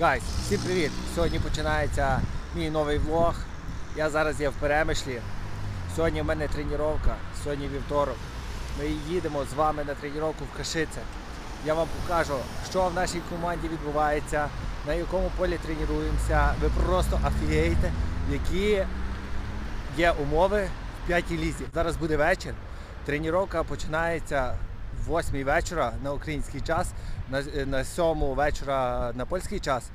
Гайс, всім привіт! Сьогодні починається мій новий влог. Я зараз є в Перемишлі. Сьогодні в мене тренування, сьогодні вівторок. Ми їдемо з вами на тренування в Кашице. Я вам покажу, що в нашій команді відбувається, на якому полі тренуємося. Ви просто офігієте, які є умови в п'ятій лізі. Зараз буде вечір. Тренування починається в 8 вечора на український час, на, на 7 вечора на польський час.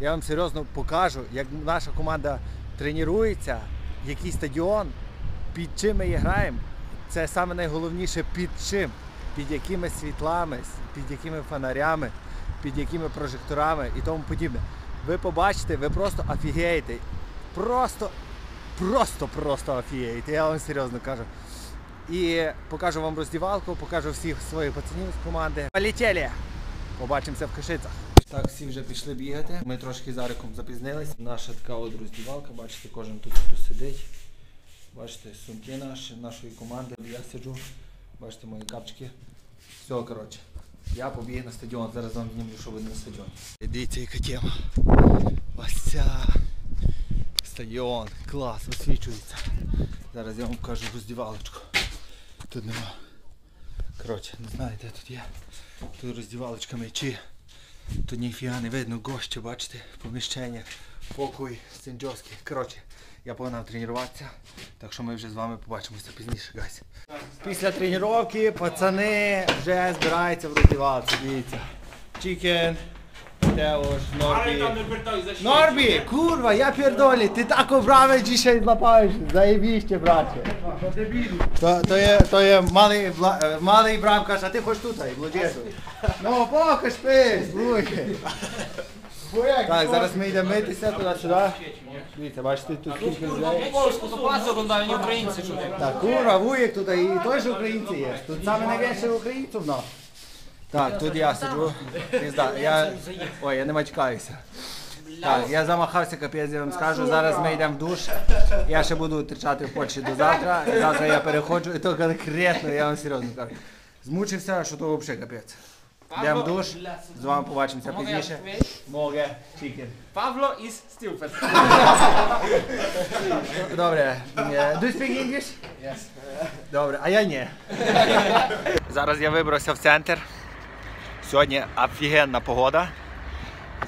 Я вам серйозно покажу, як наша команда тренується, який стадіон, під чим ми граємо. Це саме найголовніше під чим, під якими світлами, під якими фонарями, під якими прожекторами і тому подібне. Ви побачите, ви просто офігієте. Просто, просто, просто офігієте. Я вам серйозно кажу. І покажу вам роздівалку, покажу всіх своїх пацанів з команди. Полетіли! Побачимося в Кашицях. Так, всі вже пішли бігати. Ми трошки з Ариком запізнились. Наша така от роздівалка, бачите, кожен тут тут сидить. Бачите, сумки наші, нашої команди. Я сиджу. Бачите мої капчики. Все, коротше. Я побіг на стадіон. Зараз вам знімлю, що буде на стадіоні. Дивіться, яка тема. Ось. Стадіон. Клас, освічується. Зараз я вам покажу роздівалочку. Тут нема. Коротше, не знаю, де тут є. Тут роздівалочка м'ячі. Тут ніфіга не видно, гощі, бачите, поміщення, покой, синджовський. Коротше, я погнав тренуватися, так що ми вже з вами побачимося пізніше, гайс. Після тренування пацани вже збираються в роздівалці, дивіться. Чікен, Теош, Норбі. Норбі, курва, я pierdolę, ty taką bramę dzisiaj złapałeś, zajebiście bracie. To, to, je, to je malý, bla, e, malý bramkarz, a ty chodź tutaj, młodzieżu. No pokaż pysk, wujek. Так, зараз ми йдемо митися туди-сюди. Дивіться, бачите, тут скільки людей. Так, курва, вуєк тут і теж українці є. Тут саме найбільше українців, ну. Так, тут я сиджу. Я... Ой, я не мачкаюся. Так, я замахався, капець, я вам скажу. Зараз ми йдемо в душ. Я ще буду тричати в Польщі до завтра. Завтра я переходжу, і то конкретно, я вам серйозно кажу. Змучився, що то взагалі капець. Йдемо в душ, з вами побачимося пізніше. Моге, чікен. Pawlo is stupid. Добре. Е, Do you speak English? Yes. Добре, а я ні. Зараз я вибрався в центр. Сьогодні офігенна погода.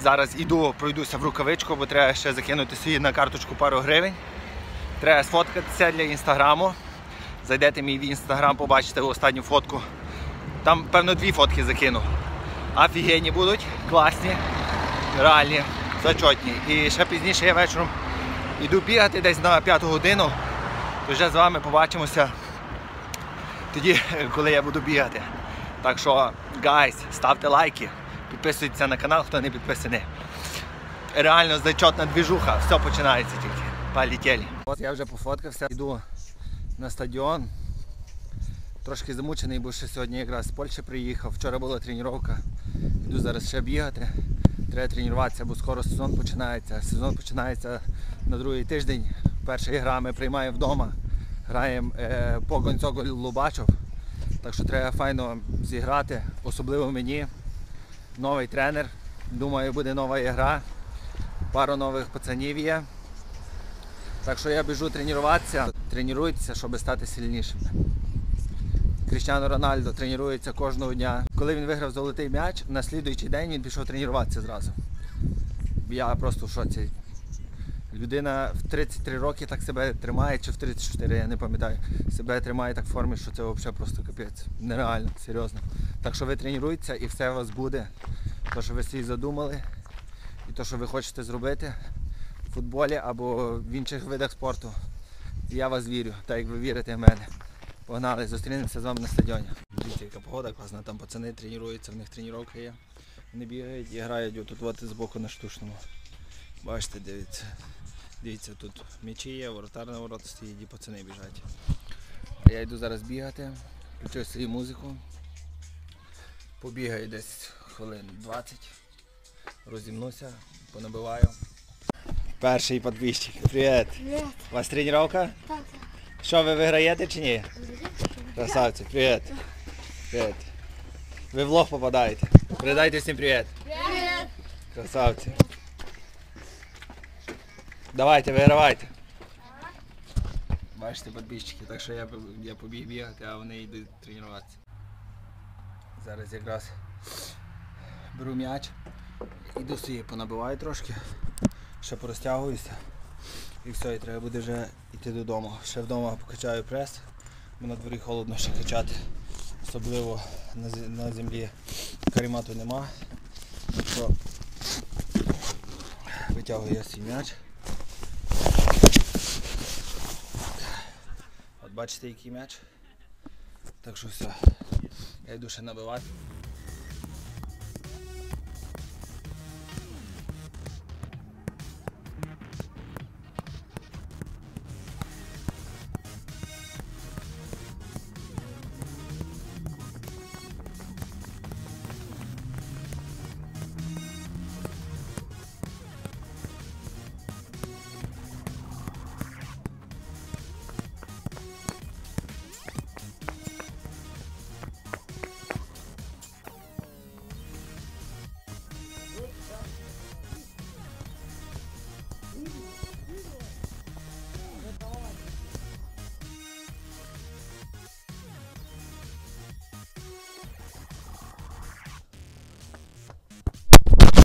Зараз іду, пройдуся в рукавичку, бо треба ще закинути собі на карточку пару гривень. Треба сфоткатися для інстаграму. Зайдете мій в інстаграм, побачите останню фотку. Там, певно, дві фотки закину. Офігенні будуть, класні, реальні, зачотні. І ще пізніше я вечором йду бігати десь на п'яту годину. То вже з вами побачимося тоді, коли я буду бігати. Так що, гайс, ставте лайки, підписуйтесь на канал, хто не підписаний. Реально зачетна двіжуха, все починається тільки. Полетели. От я вже пофоткався, йду на стадіон. Трошки замучений, бо ще сьогодні якраз з Польщі приїхав. Вчора була тренування. Йду зараз ще бігати. Треба тренуватися, бо скоро сезон починається. Сезон починається на другий тиждень. Перша гра ми приймаємо вдома. Граємо е, по Гонцого Лубачов. Так що треба файно зіграти, особливо мені. Новий тренер. Думаю, буде нова гра. Пару нових пацанів є. Так що я біжу тренуватися. Тренуйтеся, щоб стати сильнішими. Кріштіано Рональдо тренується кожного дня. Коли він виграв золотий м'яч, на слідуючий день він пішов тренуватися зразу. Я просто в шоці. Людина в 33 роки так себе тримає, чи в 34, я не пам'ятаю. Себе тримає так в формі, що це взагалі просто капець. Нереально, серйозно. Так що ви тренуйтеся і все у вас буде. То, що ви собі задумали, і то, що ви хочете зробити в футболі або в інших видах спорту. Я вас вірю, так як ви вірите в мене. Погнали, зустрінемося з вами на стадіоні. Дивіться, яка погода класна, там пацани тренуються, в них тренування є. Вони бігають і грають отут от збоку на штучному. Бачите, дивіться. Дивіться, тут м'ячі є, воротар на ворот стоїть і пацани біжать. Я йду зараз бігати, включу собі музику. Побігаю десь хвилин 20. Розімнуся, понабиваю. Перший підписчик. Привіт. У вас тренування? Так, Що ви виграєте чи ні? Красавці, привіт. Привіт. Ви в влог попадаєте. Передайте всім привіт. Привет. Красавці. Давайте, вигравайте. Бачите, підписчики, так що я, я побіг бігати, а вони йдуть тренуватися. Зараз якраз беру м'яч, іду собі понабиваю трошки, ще порозтягуюся. І все, і треба буде вже йти додому. Ще вдома покачаю прес, бо на дворі холодно ще качати. Особливо на, землі карімату нема. Витягую я свій м'яч. Бачите, який м'яч. Так що все. Я йду ще набивати.